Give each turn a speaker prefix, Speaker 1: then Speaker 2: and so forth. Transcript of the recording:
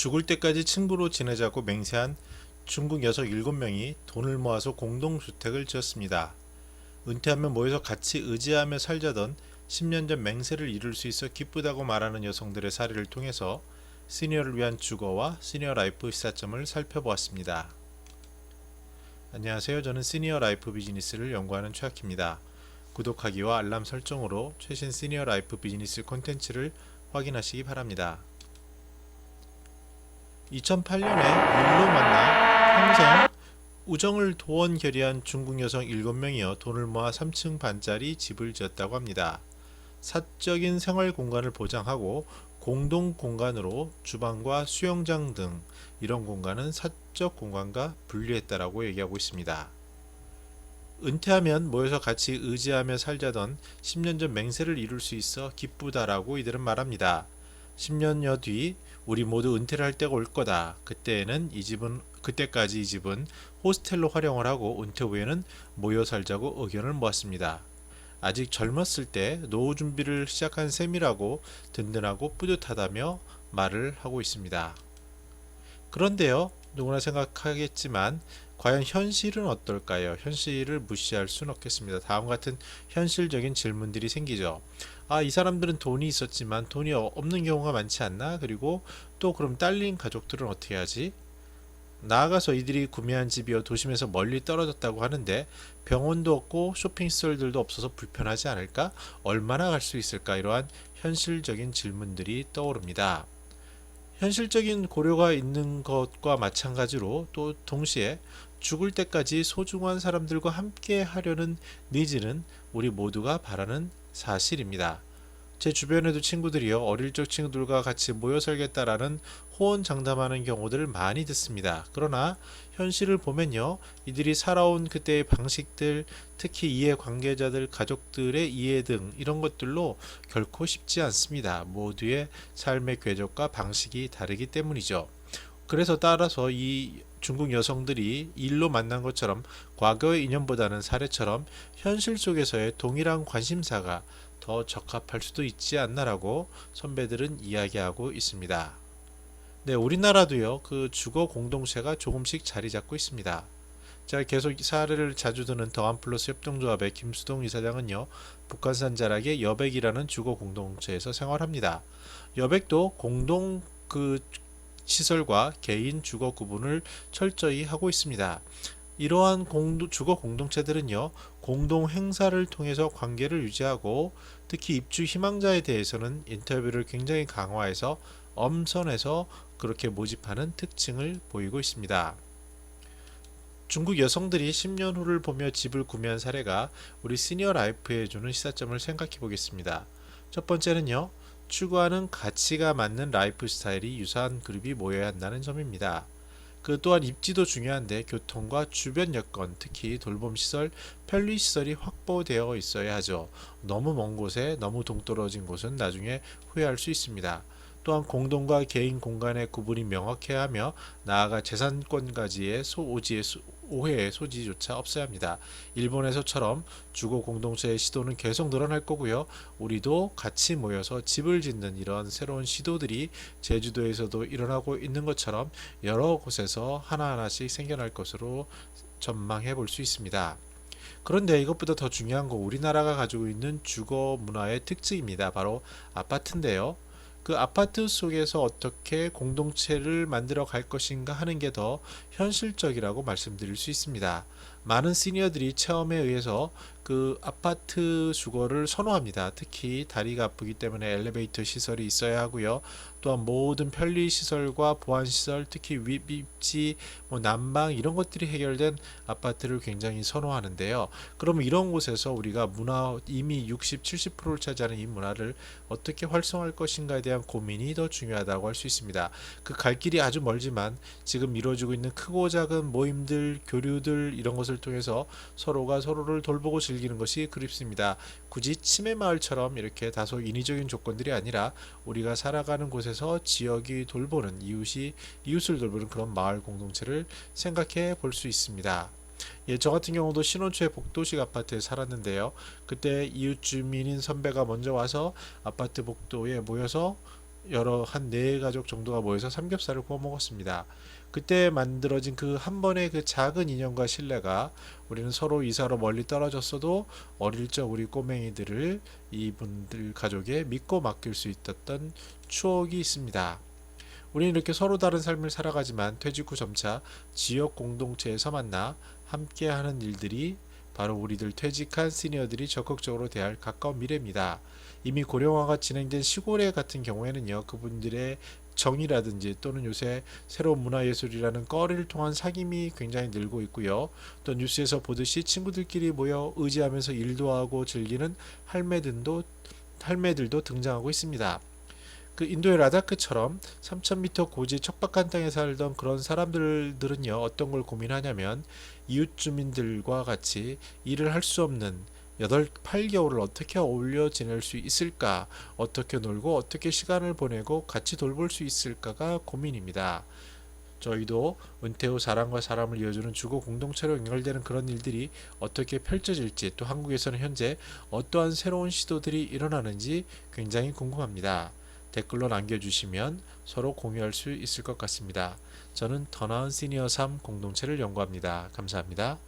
Speaker 1: 죽을 때까지 친구로 지내자고 맹세한 중국 여성 7명이 돈을 모아서 공동주택을 지었습니다. 은퇴하면 모여서 같이 의지하며 살자던 10년 전 맹세를 이룰 수 있어 기쁘다고 말하는 여성들의 사례를 통해서 시니어를 위한 주거와 시니어 라이프 시사점을 살펴보았습니다. 안녕하세요. 저는 시니어 라이프 비즈니스를 연구하는 최학입니다. 구독하기와 알람 설정으로 최신 시니어 라이프 비즈니스 콘텐츠를 확인하시기 바랍니다. 2008년에 일로 만나 평생 우정을 도원 결의한 중국 여성 7명이어 돈을 모아 3층 반짜리 집을 지었다고 합니다. 사적인 생활 공간을 보장하고 공동 공간으로 주방과 수영장 등 이런 공간은 사적 공간과 분리했다라고 얘기하고 있습니다. 은퇴하면 모여서 같이 의지하며 살자던 10년 전 맹세를 이룰 수 있어 기쁘다라고 이들은 말합니다. 10년여 뒤 우리 모두 은퇴를 할 때가 올 거다. 그때에는 이 집은 그때까지 이 집은 호스텔로 활용을 하고 은퇴 후에는 모여 살자고 의견을 모았습니다. 아직 젊었을 때 노후 준비를 시작한 셈이라고 든든하고 뿌듯하다며 말을 하고 있습니다. 그런데요, 누구나 생각하겠지만 과연 현실은 어떨까요? 현실을 무시할 수는 없겠습니다. 다음 같은 현실적인 질문들이 생기죠. 아, 이 사람들은 돈이 있었지만 돈이 없는 경우가 많지 않나? 그리고 또 그럼 딸린 가족들은 어떻게 하지? 나아가서 이들이 구매한 집이요 도심에서 멀리 떨어졌다고 하는데 병원도 없고 쇼핑시설들도 없어서 불편하지 않을까? 얼마나 갈 수 있을까? 이러한 현실적인 질문들이 떠오릅니다. 현실적인 고려가 있는 것과 마찬가지로 또 동시에 죽을 때까지 소중한 사람들과 함께 하려는 니즈는 우리 모두가 바라는 사실입니다. 제 주변에도 친구들이요 어릴 적 친구들과 같이 모여 살겠다라는 호언장담하는 경우들을 많이 듣습니다. 그러나 현실을 보면요 이들이 살아온 그때의 방식들 특히 이해 관계자들 가족들의 이해 등 이런 것들로 결코 쉽지 않습니다. 모두의 삶의 궤적과 방식이 다르기 때문이죠. 그래서 따라서 이 중국 여성들이 일로 만난 것처럼 과거의 인연보다는 사례처럼 현실 속에서의 동일한 관심사가 더 적합할 수도 있지 않나라고 선배들은 이야기하고 있습니다. 네, 우리나라도요, 그 주거 공동체가 조금씩 자리 잡고 있습니다. 제가 계속 사례를 자주 드는 더한 플러스 협동조합의 김수동 이사장은요, 북한산 자락의 여백이라는 주거 공동체에서 생활합니다. 여백도 공동 그 시설과 개인 주거 구분을 철저히 하고 있습니다. 이러한 공도, 주거 공동체들은요, 공동 행사를 통해서 관계를 유지하고 특히 입주 희망자에 대해서는 인터뷰를 굉장히 강화해서 엄선해서 그렇게 모집하는 특징을 보이고 있습니다. 중국 여성들이 10년 후를 보며 집을 구매한 사례가 우리 시니어 라이프에 주는 시사점을 생각해 보겠습니다. 첫 번째는요, 추구하는 가치가 맞는 라이프 스타일이 유사한 그룹이 모여야 한다는 점입니다. 그 또한 입지도 중요한데 교통과 주변 여건, 특히 돌봄 시설, 편리 시설이 확보되어 있어야 하죠. 너무 먼 곳에 너무 동떨어진 곳은 나중에 후회할 수 있습니다. 또한 공동과 개인 공간의 구분이 명확해야 하며 나아가 재산권까지의 소오지의 소, 오해의 소지조차 없어야 합니다. 일본에서처럼 주거 공동체의 시도는 계속 늘어날 거고요. 우리도 같이 모여서 집을 짓는 이런 새로운 시도들이 제주도에서도 일어나고 있는 것처럼 여러 곳에서 하나하나씩 생겨날 것으로 전망해 볼 수 있습니다. 그런데 이것보다 더 중요한 건 우리나라가 가지고 있는 주거 문화의 특징입니다. 바로 아파트인데요. 그 아파트 속에서 어떻게 공동체를 만들어 갈 것인가 하는 게 더 현실적이라고 말씀드릴 수 있습니다. 많은 시니어들이 체험에 의해서 그 아파트 주거를 선호합니다. 특히 다리가 아프기 때문에 엘리베이터 시설이 있어야 하고요. 또한 모든 편리 시설과 보안 시설, 특히 윗입지, 뭐 난방 이런 것들이 해결된 아파트를 굉장히 선호하는데요. 그럼 이런 곳에서 우리가 문화 이미 60, 70%를 차지하는 이 문화를 어떻게 활성화할 것인가에 대한 고민이 더 중요하다고 할 수 있습니다. 그 갈 길이 아주 멀지만 지금 이루어지고 있는 크고 작은 모임들, 교류들 이런 것을 통해서 서로가 서로를 돌보고 즐기는 것이 그립습니다. 굳이 치매 마을처럼 이렇게 다소 인위적인 조건들이 아니라 우리가 살아가는 곳에서 지역이 돌보는 이웃이 이웃을 돌보는 그런 마을 공동체를 생각해 볼 수 있습니다. 예, 저 같은 경우도 신혼초에 복도식 아파트에 살았는데요. 그때 이웃 주민인 선배가 먼저 와서 아파트 복도에 모여서 여러 한 네 가족 정도가 모여서 삼겹살을 구워 먹었습니다. 그때 만들어진 그 한 번의 그 작은 인연과 신뢰가 우리는 서로 이사로 멀리 떨어졌어도 어릴 적 우리 꼬맹이들을 이분들 가족에 믿고 맡길 수 있었던 추억이 있습니다. 우리는 이렇게 서로 다른 삶을 살아가지만 퇴직 후 점차 지역 공동체에서 만나 함께 하는 일들이 바로 우리들 퇴직한 시니어들이 적극적으로 대할 가까운 미래입니다. 이미 고령화가 진행된 시골에 같은 경우에는요, 그분들의 정이라든지 또는 요새 새로운 문화예술이라는 꺼리를 통한 사귐이 굉장히 늘고 있고요. 또 뉴스에서 보듯이 친구들끼리 모여 의지하면서 일도 하고 즐기는 할매들도 할매들도 등장하고 있습니다. 그 인도의 라다크처럼 3,000m 고지 척박한 땅에 살던 그런 사람들들은요 어떤 걸 고민하냐면 이웃 주민들과 같이 일을 할 수 없는 8, 8개월을 어떻게 어울려 지낼 수 있을까? 어떻게 놀고 어떻게 시간을 보내고 같이 돌볼 수 있을까가 고민입니다. 저희도 은퇴 후 사람과 사람을 이어주는 주거 공동체로 연결되는 그런 일들이 어떻게 펼쳐질지 또 한국에서는 현재 어떠한 새로운 시도들이 일어나는지 굉장히 궁금합니다. 댓글로 남겨주시면 서로 공유할 수 있을 것 같습니다. 저는 더 나은 시니어 3 공동체를 연구합니다. 감사합니다.